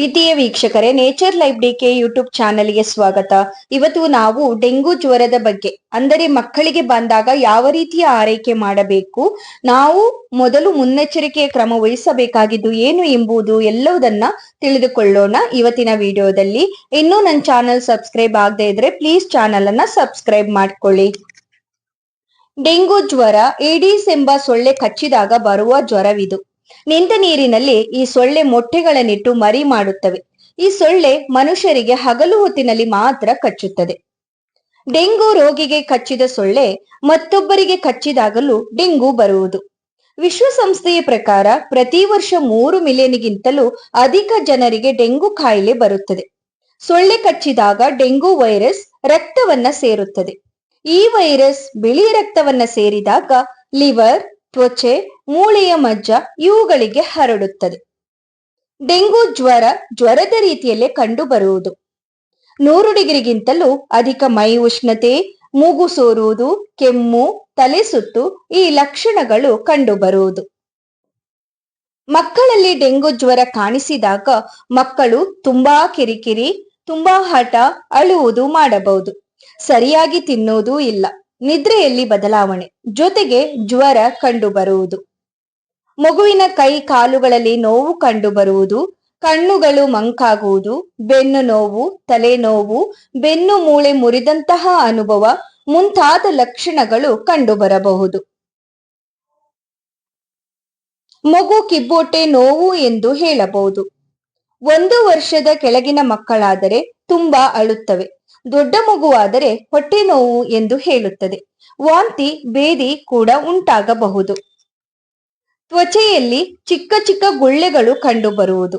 ಪ್ರೀತಿಯ ವೀಕ್ಷಕರೇ, nature life DK YouTube ಚಾನೆಲ್ಗೆ ಸ್ವಾಗತ. ಇವತ್ತು ನಾವು ಡೆಂಗು ಜ್ವರದ ಬಗ್ಗೆ, ಅಂದರೆ ಮಕ್ಕಳಿಗೆ ಬಂದಾಗ ಯಾವ ರೀತಿಯ ಆರೈಕೆ ಮಾಡಬೇಕು, ನಾವು ಮೊದಲು ಮುನ್ನೆಚ್ಚರಿಕೆಯ ಕ್ರಮ ವಹಿಸಬೇಕಾಗಿದ್ದು ಏನು ಎಂಬುದು ಎಲ್ಲವುದನ್ನ ತಿಳಿದುಕೊಳ್ಳೋಣ ಇವತ್ತಿನ ವಿಡಿಯೋದಲ್ಲಿ. ಇನ್ನೂ ನನ್ನ ಚಾನೆಲ್ ಸಬ್ಸ್ಕ್ರೈಬ್ ಆಗದೆ ಇದ್ರೆ ಪ್ಲೀಸ್ ಚಾನೆಲ್ ಅನ್ನ ಸಬ್ಸ್ಕ್ರೈಬ್ ಮಾಡ್ಕೊಳ್ಳಿ. ಡೆಂಗು ಜ್ವರ, ಏಡಿಸ್ ಎಂಬ ಸೊಳ್ಳೆ ಕಚ್ಚಿದಾಗ ಬರುವ ಜ್ವರವಿದು. ನಿಂತ ನೀರಿನಲ್ಲಿ ಈ ಸೊಳ್ಳೆ ಮೊಟ್ಟೆಗಳನ್ನಿಟ್ಟು ಮರಿ ಮಾಡುತ್ತವೆ. ಈ ಸೊಳ್ಳೆ ಮನುಷ್ಯರಿಗೆ ಹಗಲು ಹೊತ್ತಿನಲ್ಲಿ ಮಾತ್ರ ಕಚ್ಚುತ್ತದೆ. ಡೆಂಗು ರೋಗಿಗೆ ಕಚ್ಚಿದ ಸೊಳ್ಳೆ ಮತ್ತೊಬ್ಬರಿಗೆ ಕಚ್ಚಿದಾಗಲೂ ಡೆಂಗು ಬರುವುದು. ವಿಶ್ವಸಂಸ್ಥೆಯ ಪ್ರಕಾರ ಪ್ರತಿ ವರ್ಷ ಮೂರು ಮಿಲಿಯನ್ಗಿಂತಲೂ ಅಧಿಕ ಜನರಿಗೆ ಡೆಂಗು ಕಾಯಿಲೆ ಬರುತ್ತದೆ. ಸೊಳ್ಳೆ ಕಚ್ಚಿದಾಗ ಡೆಂಗು ವೈರಸ್ ರಕ್ತವನ್ನ ಸೇರುತ್ತದೆ. ಈ ವೈರಸ್ ಬಿಳಿ ರಕ್ತವನ್ನ ಸೇರಿದಾಗ ಲಿವರ್ ತ್ವಚೆ, ಮೂಳೆಯ ಮಜ್ಜ ಇವುಗಳಿಗೆ ಹರಡುತ್ತದೆ. ಡೆಂಗು ಜ್ವರ ಜ್ವರದ ರೀತಿಯಲ್ಲೇ ಕಂಡುಬರುವುದು. ನೂರು ಡಿಗ್ರಿಗಿಂತಲೂ ಅಧಿಕ ಮೈ ಉಷ್ಣತೆ, ಮೂಗು ಸೋರುವುದು, ಕೆಮ್ಮು, ತಲೆ ಸುತ್ತು ಈ ಲಕ್ಷಣಗಳು ಕಂಡುಬರುವುದು. ಮಕ್ಕಳಲ್ಲಿ ಡೆಂಗು ಜ್ವರ ಕಾಣಿಸಿದಾಗ ಮಕ್ಕಳು ತುಂಬಾ ಕಿರಿಕಿರಿ, ತುಂಬಾ ಹಠ, ಅಳುವುದು ಮಾಡಬಹುದು. ಸರಿಯಾಗಿ ತಿನ್ನುವುದೂ ಇಲ್ಲ. ನಿದ್ರೆಯಲ್ಲಿ ಬದಲಾವಣೆ. ಜೊತೆಗೆ ಜ್ವರ ಕಂಡುಬರುವುದು. ಮಗುವಿನ ಕೈ ಕಾಲುಗಳಲ್ಲಿ ನೋವು ಕಂಡುಬರುವುದು. ಕಣ್ಣುಗಳು ಮಂಕಾಗುವುದು. ಬೆನ್ನು ನೋವು ತಲೆನೋವು ಬೆನ್ನು ಮೂಳೆ ಮುರಿದಂತಹ ಅನುಭವ ಮುಂತಾದ ಲಕ್ಷಣಗಳು ಕಂಡುಬರಬಹುದು. ಮಗು ಕಿಬ್ಬೊಟ್ಟೆ ನೋವು ಎಂದು ಹೇಳಬಹುದು. ಒಂದು ವರ್ಷದ ಕೆಳಗಿನ ಮಕ್ಕಳಾದರೆ ತುಂಬಾ ಅಳುತ್ತವೆ. ದೊಡ್ಡ ಮಗುವಾದರೆ ಹೊಟ್ಟೆ ನೋವು ಎಂದು ಹೇಳುತ್ತದೆ. ವಾಂತಿ, ಬೇದಿ ಕೂಡ ಉಂಟಾಗಬಹುದು. ತ್ವಚೆಯಲ್ಲಿ ಚಿಕ್ಕ ಚಿಕ್ಕ ಗುಳ್ಳೆಗಳು ಕಂಡುಬರುವುದು.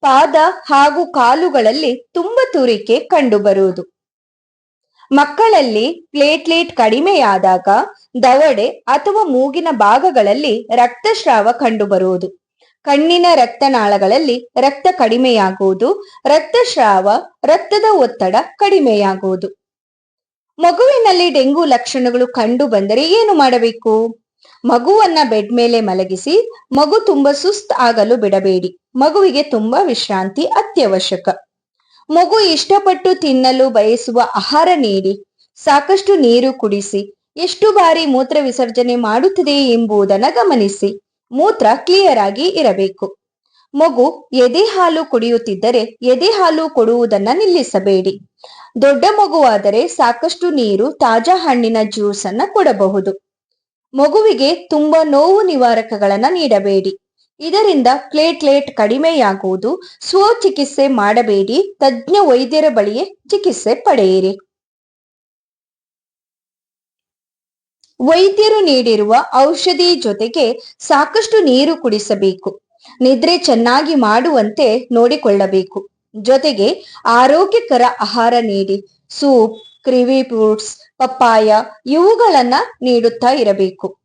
ಪಾದ ಹಾಗೂ ಕಾಲುಗಳಲ್ಲಿ ತುಂಬ ತುರಿಕೆ ಕಂಡುಬರುವುದು. ಮಕ್ಕಳಲ್ಲಿ ಪ್ಲೇಟ್ಲೇಟ್ ಕಡಿಮೆಯಾದಾಗ ದವಡೆ ಅಥವಾ ಮೂಗಿನ ಭಾಗಗಳಲ್ಲಿ ರಕ್ತಸ್ರಾವ ಕಂಡುಬರುವುದು. ಕಣ್ಣಿನ ರಕ್ತನಾಳಗಳಲ್ಲಿ ರಕ್ತ ಕಡಿಮೆಯಾಗುವುದು, ರಕ್ತಸ್ರಾವ, ರಕ್ತದ ಒತ್ತಡ ಕಡಿಮೆಯಾಗುವುದು. ಮಗುವಿನಲ್ಲಿ ಡೆಂಗು ಲಕ್ಷಣಗಳು ಕಂಡು ಬಂದರೆ ಏನು ಮಾಡಬೇಕು? ಮಗುವನ್ನ ಬೆಡ್ ಮೇಲೆ ಮಲಗಿಸಿ, ಮಗು ತುಂಬಾ ಸುಸ್ತ್ ಆಗಲು ಬಿಡಬೇಡಿ. ಮಗುವಿಗೆ ತುಂಬಾ ವಿಶ್ರಾಂತಿ ಅತ್ಯವಶ್ಯಕ. ಮಗು ಇಷ್ಟಪಟ್ಟು ತಿನ್ನಲು ಬಯಸುವ ಆಹಾರ ನೀಡಿ, ಸಾಕಷ್ಟು ನೀರು ಕುಡಿಸಿ, ಎಷ್ಟು ಬಾರಿ ಮೂತ್ರ ವಿಸರ್ಜನೆ ಮಾಡುತ್ತಿದೆ ಎಂಬುದನ್ನು ಗಮನಿಸಿ. ಮೂತ್ರ ಕ್ಲಿಯರ್ ಆಗಿ ಇರಬೇಕು. ಮಗು ಎದೆ ಹಾಲು ಕುಡಿಯುತ್ತಿದ್ದರೆ ಎದೆ ಹಾಲು ಕೊಡುವುದನ್ನು ನಿಲ್ಲಿಸಬೇಡಿ. ದೊಡ್ಡ ಮಗುವಾದರೆ ಸಾಕಷ್ಟು ನೀರು, ತಾಜಾ ಹಣ್ಣಿನ ಜ್ಯೂಸ್ ಅನ್ನ ಕೊಡಬಹುದು. ಮಗುವಿಗೆ ತುಂಬಾ ನೋವು ನಿವಾರಕಗಳನ್ನು ನೀಡಬೇಡಿ. ಇದರಿಂದ ಪ್ಲೇಟ್ಲೇಟ್ ಕಡಿಮೆಯಾಗುವುದು, ಸ್ವಚಿಕಿತ್ಸೆ ಮಾಡಬೇಡಿ, ತಜ್ಞ ವೈದ್ಯರ ಬಳಿಯೇ ಚಿಕಿತ್ಸೆ ಪಡೆಯಿರಿ. ವೈದ್ಯರು ನೀಡಿರುವ ಔಷಧಿ ಜೊತೆಗೆ ಸಾಕಷ್ಟು ನೀರು ಕುಡಿಸಬೇಕು. ನಿದ್ರೆ ಚೆನ್ನಾಗಿ ಮಾಡುವಂತೆ ನೋಡಿಕೊಳ್ಳಬೇಕು. ಜೊತೆಗೆ ಆರೋಗ್ಯಕರ ಆಹಾರ ನೀಡಿ. ಸೂಪ್ ಕ್ರಿವಿ ಫ್ರೂಟ್ಸ್, ಪಪ್ಪಾಯ ಇವುಗಳನ್ನ ನೀಡುತ್ತಾ ಇರಬೇಕು.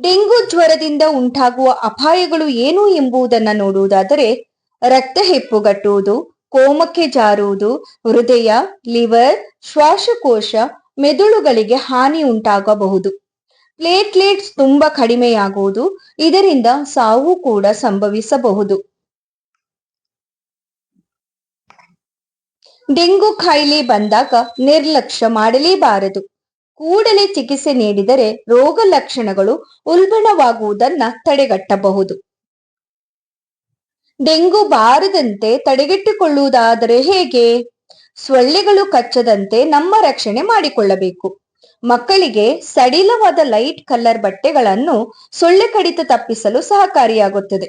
ಡೆಂಗು ಜ್ವರದಿಂದ ಉಂಟಾಗುವ ಅಪಾಯಗಳು ಏನು ಎಂಬುದನ್ನ ನೋಡುವುದಾದರೆ ರಕ್ತ ಹೆಪ್ಪುಗಟ್ಟುವುದು ಕೋಮಕ್ಕೆ ಜಾರುವುದು, ಹೃದಯ, ಲಿವರ್, ಶ್ವಾಸಕೋಶ ಮೆದುಳುಗಳಿಗೆ ಹಾನಿ ಉಂಟಾಗಬಹುದು. ಪ್ಲೇಟ್ಲೆಟ್ಸ್ ತುಂಬಾ ಕಡಿಮೆಯಾಗುವುದು, ಇದರಿಂದ ಸಾವು ಕೂಡ ಸಂಭವಿಸಬಹುದು. ಡೆಂಗು ಕಾಯಿಲೆ ಬಂದಾಗ ನಿರ್ಲಕ್ಷ್ಯ ಮಾಡಲೇಬಾರದು. ಕೂಡಲೇ ಚಿಕಿತ್ಸೆ ನೀಡಿದರೆ ರೋಗ ಲಕ್ಷಣಗಳು ಉಲ್ಬಣವಾಗುವುದನ್ನ ತಡೆಗಟ್ಟಬಹುದು. ಡೆಂಗು ಬಾರದಂತೆ ತಡೆಗಟ್ಟಿಕೊಳ್ಳುವುದಾದರೆ ಹೇಗೆ? ಸೊಳ್ಳೆಗಳು ಕಚ್ಚದಂತೆ ನಮ್ಮ ರಕ್ಷಣೆ ಮಾಡಿಕೊಳ್ಳಬೇಕು. ಮಕ್ಕಳಿಗೆ ಸಡಿಲವಾದ ಲೈಟ್ ಕಲರ್ ಬಟ್ಟೆಗಳನ್ನು ಸೊಳ್ಳೆ ಕಡಿತ ತಪ್ಪಿಸಲು ಸಹಕಾರಿಯಾಗುತ್ತದೆ.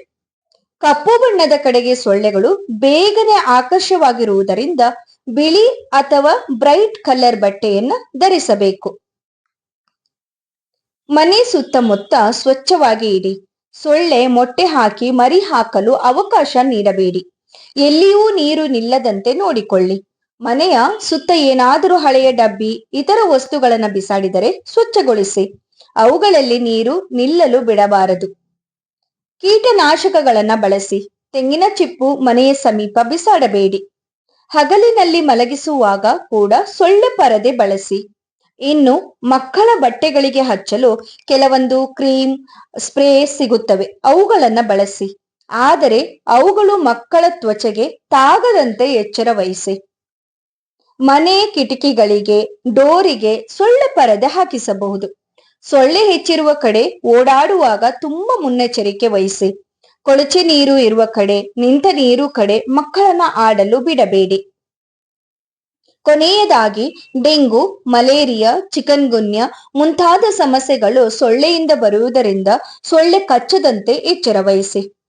ಕಪ್ಪು ಬಣ್ಣದ ಕಡೆಗೆ ಸೊಳ್ಳೆಗಳು ಬೇಗನೆ ಆಕರ್ಷವಾಗಿರುವುದರಿಂದ ಬಿಳಿ ಅಥವಾ ಬ್ರೈಟ್ ಕಲರ್ ಬಟ್ಟೆಯನ್ನು ಧರಿಸಬೇಕು. ಮನೆ ಸುತ್ತಮುತ್ತ ಸ್ವಚ್ಛವಾಗಿ ಇಡಿ. ಸೊಳ್ಳೆ ಮೊಟ್ಟೆ ಹಾಕಿ ಮರಿ ಹಾಕಲು ಅವಕಾಶ ನೀಡಬೇಡಿ. ಎಲ್ಲಿಯೂ ನೀರು ನಿಲ್ಲದಂತೆ ನೋಡಿಕೊಳ್ಳಿ. ಮನೆಯ ಸುತ್ತ ಏನಾದರೂ ಹಳೆಯ ಡಬ್ಬಿ, ಇತರ ವಸ್ತುಗಳನ್ನು ಬಿಸಾಡಿದರೆ ಸ್ವಚ್ಛಗೊಳಿಸಿ. ಅವುಗಳಲ್ಲಿ ನೀರು ನಿಲ್ಲಲು ಬಿಡಬಾರದು. ಕೀಟನಾಶಕಗಳನ್ನು ಬಳಸಿ. ತೆಂಗಿನ ಚಿಪ್ಪು ಮನೆಯ ಸಮೀಪ ಬಿಸಾಡಬೇಡಿ. ಹಗಲಿನಲ್ಲಿ ಮಲಗಿಸುವಾಗ ಕೂಡ ಸೊಳ್ಳೆ ಪರದೆ ಬಳಸಿ. ಇನ್ನು ಮಕ್ಕಳ ಬಟ್ಟೆಗಳಿಗೆ ಹಚ್ಚಲು ಕೆಲವೊಂದು ಕ್ರೀಮ್, ಸ್ಪ್ರೇ ಸಿಗುತ್ತವೆ. ಅವುಗಳನ್ನು ಬಳಸಿ. ಆದರೆ ಅವುಗಳು ಮಕ್ಕಳ ತ್ವಚೆಗೆ ತಾಗದಂತೆ ಎಚ್ಚರ ವಹಿಸಿ. ಮನೆ ಕಿಟಕಿಗಳಿಗೆ, ಡೋರಿಗೆ ಸೊಳ್ಳೆ ಪರದೆ ಹಾಕಿಸಬಹುದು. ಸೊಳ್ಳೆ ಹೆಚ್ಚಿರುವ ಕಡೆ ಓಡಾಡುವಾಗ ತುಂಬಾ ಮುನ್ನೆಚ್ಚರಿಕೆ ವಹಿಸಿ. ಕೊಳಚೆ ನೀರು ಇರುವ ಕಡೆ, ನಿಂತ ನೀರು ಕಡೆ ಮಕ್ಕಳನ್ನ ಆಡಲು ಬಿಡಬೇಡಿ. ಕೊನೆಯದಾಗಿ, ಡೆಂಗು, ಮಲೇರಿಯಾ ಚಿಕನ್ ಗುನ್ಯ ಮುಂತಾದ ಸಮಸ್ಯೆಗಳು ಸೊಳ್ಳೆಯಿಂದ ಬರುವುದರಿಂದ ಸೊಳ್ಳೆ ಕಚ್ಚದಂತೆ ಎಚ್ಚರ ವಹಿಸಿ.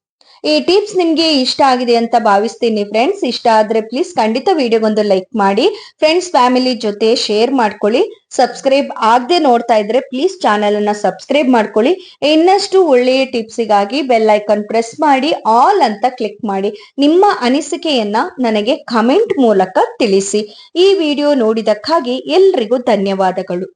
ಈ ಟಿಪ್ಸ್ ನಿಮ್ಗೆ ಇಷ್ಟ ಆಗಿದೆ ಅಂತ ಭಾವಿಸ್ತೀನಿ ಫ್ರೆಂಡ್ಸ್ ಇಷ್ಟ ಆದ್ರೆ ಪ್ಲೀಸ್ ಖಂಡಿತ ವಿಡಿಯೋಗೊಂದು ಲೈಕ್ ಮಾಡಿ. ಫ್ರೆಂಡ್ಸ್ ಫ್ಯಾಮಿಲಿ ಜೊತೆ ಶೇರ್ ಮಾಡ್ಕೊಳ್ಳಿ. ಸಬ್ಸ್ಕ್ರೈಬ್ ಆಗದೆ ನೋಡ್ತಾ ಇದ್ರೆ ಪ್ಲೀಸ್ ಚಾನೆಲ್ ಅನ್ನ ಸಬ್ಸ್ಕ್ರೈಬ್ ಮಾಡ್ಕೊಳ್ಳಿ. ಇನ್ನಷ್ಟು ಒಳ್ಳೆಯ ಟಿಪ್ಸಿಗಾಗಿ ಬೆಲ್ ಐಕಾನ್ ಪ್ರೆಸ್ ಮಾಡಿ ಆಲ್ ಅಂತ ಕ್ಲಿಕ್ ಮಾಡಿ. ನಿಮ್ಮ ಅನಿಸಿಕೆಯನ್ನ ನನಗೆ ಕಮೆಂಟ್ ಮೂಲಕ ತಿಳಿಸಿ. ಈ ವಿಡಿಯೋ ನೋಡಿದಕ್ಕಾಗಿ ಎಲ್ರಿಗೂ ಧನ್ಯವಾದಗಳು.